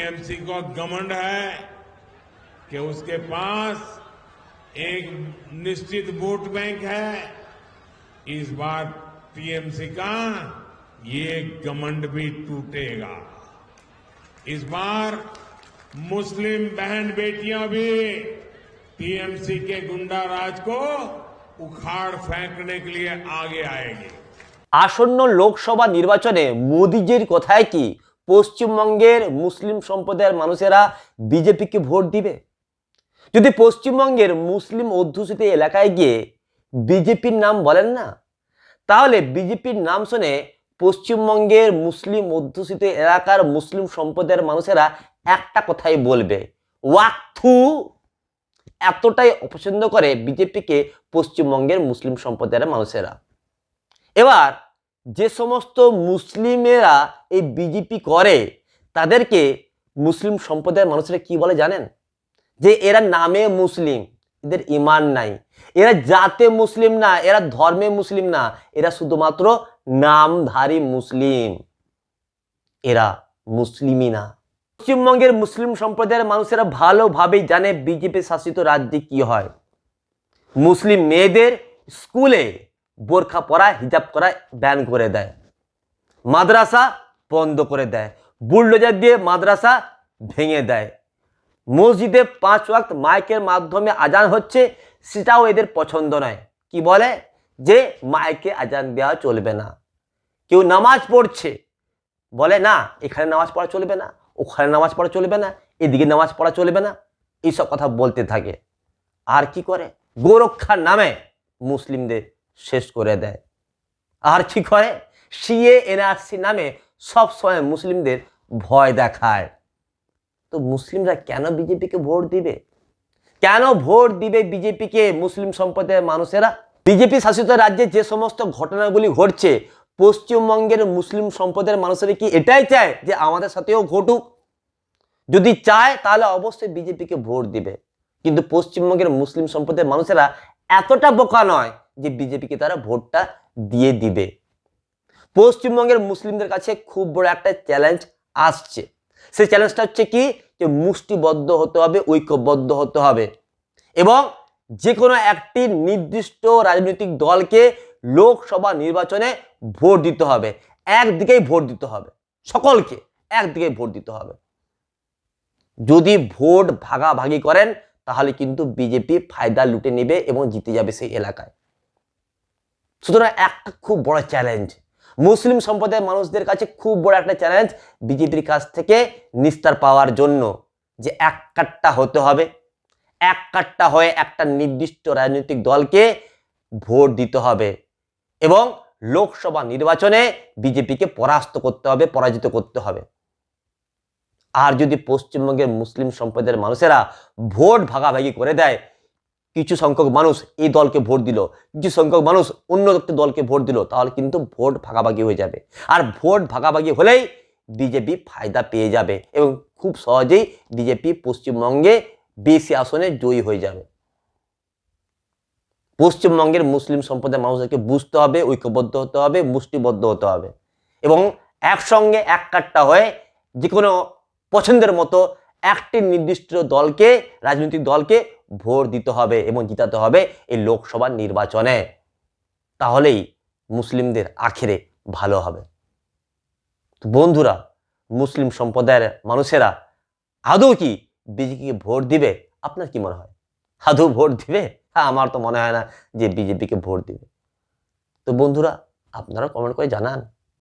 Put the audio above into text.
TMC को घमंड है कि उसके पास एक निश्चित वोट बैंक है इस बार टीएमसी का ये घमंड भी टूटेगा इस बार मुस्लिम बहन बेटियां भी टीएमसी के गुंडा राज को उखाड़ फेंकने के लिए आगे आएगी আসন্ন লোকসভা নির্বাচনে মোদিজির কথায় কি পশ্চিমবঙ্গের মুসলিম সম্প্রদায়ের মানুষেরা বিজেপিকে ভোট দিবে? যদি পশ্চিমবঙ্গের মুসলিম অধ্যুষিত এলাকায় গিয়ে বিজেপির নাম বলেন না, তাহলে বিজেপির নাম শুনে পশ্চিমবঙ্গের মুসলিম অধ্যুষিত এলাকার মুসলিম সম্প্রদায়ের মানুষেরা একটা কথাই বলবে ওয়াক্থু এতটাই অপছন্দ করে বিজেপিকে পশ্চিমবঙ্গের মুসলিম সম্প্রদায়ের মানুষেরা। এবার যে সমস্ত মুসলিমেরা এই বিজেপি করে, তাদেরকে মুসলিম সম্প্রদায়ের মানুষেরা কি বলে জানেন? যে এরা নামে মুসলিম, এদের ইমান নাই। এরা জাতে মুসলিম না, এরা ধর্মে মুসলিম না, এরা শুধুমাত্র নামধারী মুসলিম। এরা মুসলিমই না। পশ্চিমবঙ্গের মুসলিম সম্প্রদায়ের মানুষেরা ভালোভাবেই জানে বিজেপি শাসিত রাজ্যে কি হয়। মুসলিম মেয়েদের স্কুলে বোরখা পরা, হিজাব করা ব্যান করে দেয়। মাদ্রাসা বন্ধ করে দেয়। বুলডোজার দিয়ে মাদ্রাসা ভেঙে দেয়। মসজিদে পাঁচ ওয়াক্ত মাইকের মাধ্যমে আজান হচ্ছে, সেটাও এদের পছন্দ নয়। কি বলে? যে মাইকে আজান দেওয়া চলবে না। কেউ নামাজ পড়ছে, বলে না, এখানে নামাজ পড়া চলবে না, ওখানে নামাজ পড়া চলবে না, এদিকে নামাজ পড়া চলবে না। এইসব কথা বলতে থাকে। আর কি করে? গোরক্ষার নামে মুসলিমদের শেষ করে দেয়। আর কি করে? সিএ, এনআরসি নামে সব সময় মুসলিমদের ভয় দেখায়। তো মুসলিমরা কেন বিজেপিকে ভোট দিবে? কেন ভোট দিবে বিজেপিকে মুসলিম সম্প্রদায়ের মানুষেরা? বিজেপি শাসিত রাজ্যে যে সমস্ত ঘটনাগুলি ঘটছে, পশ্চিমবঙ্গের মুসলিম সম্প্রদায়ের মানুষেরা কি এটাই চায় যে আমাদের সাথেও ঘটুক? যদি চায়, তাহলে অবশ্যই বিজেপিকে ভোট দিবে। কিন্তু পশ্চিমবঙ্গের মুসলিম সম্প্রদায়ের মানুষেরা এতটা বোকা নয় যে বিজেপিকে তারা ভোটটা দিয়ে দিবে। পশ্চিমবঙ্গের মুসলিমদের কাছে খুব বড় একটা চ্যালেঞ্জ আসছে। সেই চ্যালেঞ্জটা হচ্ছে কি? যে মুষ্টিবদ্ধ হতে হবে, ঐক্যবদ্ধ হতে হবে। এবং যে কোনো একটি নির্দিষ্ট রাজনৈতিক দলকে লোকসভা নির্বাচনে ভোট দিতে হবে। একদিকেই ভোট দিতে হবে। সকলকে একদিকেই ভোট দিতে হবে। যদি ভোট ভাগাভাগি করেন, তাহলে কিন্তু বিজেপি ফায়দা লুটে নেবে এবং জিতে যাবে সেই এলাকায়। সুতরাং একটা খুব বড় চ্যালেঞ্জ মুসলিম সম্প্রদায়ের মানুষদের কাছে খুব বড় একটা চ্যালেঞ্জ বিজেপির কাছ থেকে নিস্তার পাওয়ার জন্য যে এক কাট্টা হতে হবে। এক কাট্টা হয়ে একটা নির্দিষ্ট রাজনৈতিক দলকে ভোট দিতে হবে এবং লোকসভা নির্বাচনে বিজেপিকে পরাস্ত করতে হবে, পরাজিত করতে হবে। আর যদি পশ্চিমবঙ্গের মুসলিম সম্প্রদায়ের মানুষেরা ভোট ভাগাভাগি করে দেয় কিছু সংখ্যক মানুষ এই দলকে ভোট দিল, কিছু সংখ্যক মানুষ অন্য একটি দলকে ভোট দিল, তাহলে কিন্তু ভোট ভাগাভাগি হয়ে যাবে। আর ভোট ভাগাভাগি হলেই বিজেপি ফায়দা পেয়ে যাবে এবং খুব সহজেই বিজেপি পশ্চিমবঙ্গে বেশি আসনে জয়ী হয়ে যাবে। পশ্চিমবঙ্গের মুসলিম সম্প্রদায়ের মানুষদেরকে বুঝতে হবে, ঐক্যবদ্ধ হতে হবে, মুষ্টিবদ্ধ হতে হবে এবং একসঙ্গে এক কাট্টা হয়ে যে কোনো পছন্দের মতো একটি নির্দিষ্ট দলকে, রাজনৈতিক দলকে ভোট দিতে হবে এবং জিতাতে হবে এই লোকসভা নির্বাচনে। তাহলেই মুসলিমদের আখেরে ভালো হবে। বন্ধুরা, মুসলিম সম্প্রদায়ের মানুষেরা আদৌ কি বিজেপিকে ভোট দিবে? আপনার কি মনে হয়? আদৌ ভোট দিবে? হ্যাঁ আমার তো মনে হয় না যে বিজেপিকে ভোট দিবে। তো বন্ধুরা আপনারা কমেন্ট করে জানান।